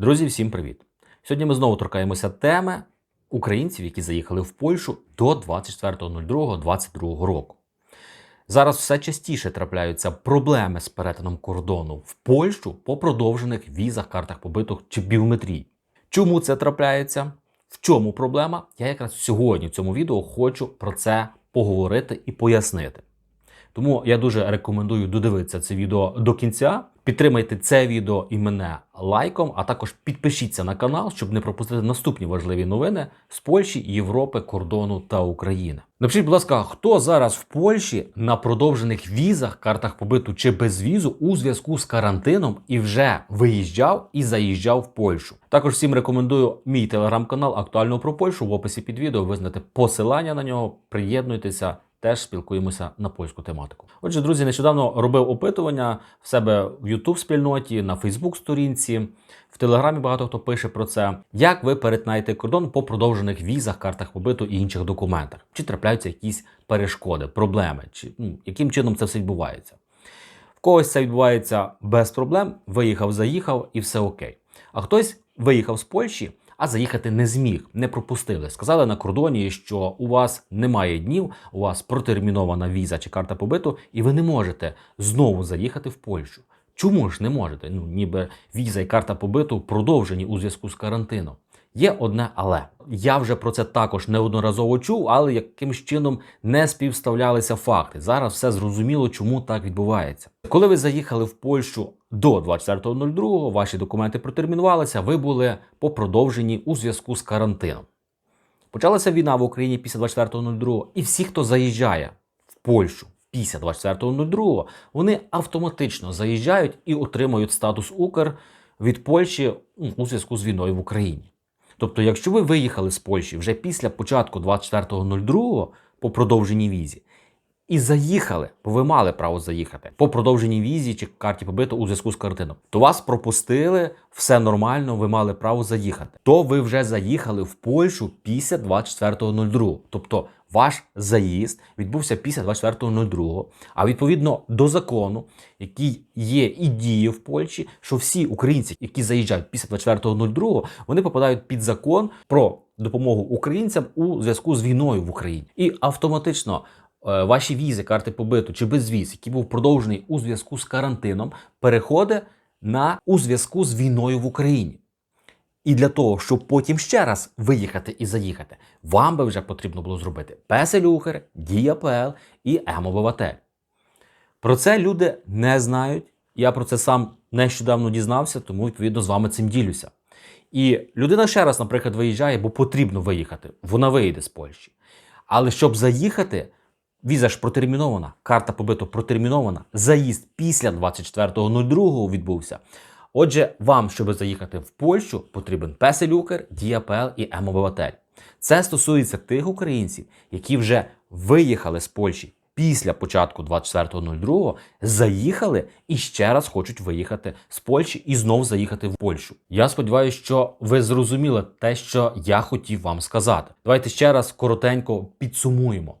Друзі, всім привіт! Сьогодні ми знову торкаємося теми українців, які заїхали в Польщу до 24.02.22 року. Зараз все частіше трапляються проблеми з перетином кордону в Польщу по продовжених візах, картах побиту чи біометрії. Чому це трапляється? В чому проблема? Я якраз сьогодні в цьому відео хочу про це поговорити і пояснити. Тому я дуже рекомендую додивитися це відео до кінця. Підтримайте це відео і мене лайком, а також підпишіться на канал, щоб не пропустити наступні важливі новини з Польщі, Європи, кордону та України. Напишіть, будь ласка, хто зараз в Польщі на продовжених візах, картах побиту чи без візу у зв'язку з карантином і вже виїжджав і заїжджав в Польщу. Також всім рекомендую мій телеграм-канал актуально про Польщу в описі під відео. Ви знаєте посилання на нього. Приєднуйтеся. Теж спілкуємося на польську тематику. Отже, друзі, нещодавно робив опитування в себе в youtube спільноті, на Facebook сторінці, в Телеграмі багато хто пише про це. Як ви перетинаєте кордон по продовжених візах, картах побиту і інших документах? Чи трапляються якісь перешкоди, проблеми, чи ну, яким чином це все відбувається? В когось це відбувається без проблем, виїхав, заїхав і все окей. А хтось виїхав з Польщі а заїхати не зміг, не пропустили. Сказали на кордоні, що у вас немає днів, у вас протермінована віза чи карта побиту, і ви не можете знову заїхати в Польщу. Чому ж не можете? Ну, ніби віза і карта побиту продовжені у зв'язку з карантином. Є одне але я вже про це також неодноразово чув, але якимсь чином не співставлялися факти. Зараз все зрозуміло, чому так відбувається. Коли ви заїхали в Польщу до 24.02, ваші документи протермінувалися, ви були по продовженні у зв'язку з карантином. Почалася війна в Україні після 24.02, і всі, хто заїжджає в Польщу після 24.02, вони автоматично заїжджають і отримують статус Укр від Польщі ну, у зв'язку з війною в Україні. Тобто, якщо ви виїхали з Польщі вже після початку 24.02 по продовженій візі, і заїхали, бо ви мали право заїхати по продовженій візі чи карті побиту у зв'язку з карантином, то вас пропустили, все нормально, ви мали право заїхати. То ви вже заїхали в Польщу після 24.02. Тобто ваш заїзд відбувся після 24.02, а відповідно до закону, який є і діє в Польщі, що всі українці, які заїжджають після 24.02, вони попадають під закон про допомогу українцям у зв'язку з війною в Україні, і автоматично. Е, Ваші візи, карти побиту чи безвіз, який був продовжений у зв'язку з карантином, переходить на у зв'язку з війною в Україні. І для того, щоб потім ще раз виїхати і заїхати, вам би вже потрібно було зробити Песелюхер, Дія.ПЛ і Емобиватель. Про це люди не знають. Я про це сам нещодавно дізнався, тому відповідно з вами цим ділюся. І людина ще раз, наприклад, виїжджає, бо потрібно виїхати. Вона виїде з Польщі. Але щоб заїхати, віза ж протермінована, карта побиту протермінована, заїзд після 24.02 відбувся. Отже, вам, щоб заїхати в Польщу, потрібен Песелюкер, Діапел і Емобиватель. Це стосується тих українців, які вже виїхали з Польщі після початку 24.02, заїхали і ще раз хочуть виїхати з Польщі і знов заїхати в Польщу. Я сподіваюся, що ви зрозуміли те, що я хотів вам сказати. Давайте ще раз коротенько підсумуємо.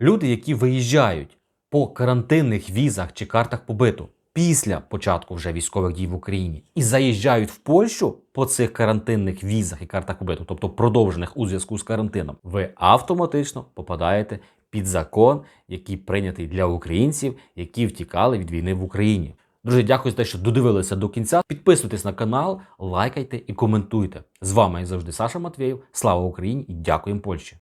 Люди, які виїжджають по карантинних візах чи картах побиту після початку вже військових дій в Україні і заїжджають в Польщу по цих карантинних візах і картах побиту, тобто продовжених у зв'язку з карантином, ви автоматично попадаєте під закон, який прийнятий для українців, які втікали від війни в Україні. Друзі, дякую за те, що додивилися до кінця. Підписуйтесь на канал, лайкайте і коментуйте. З вами як завжди Саша Матвєєв. Слава Україні і дякуємо Польщі!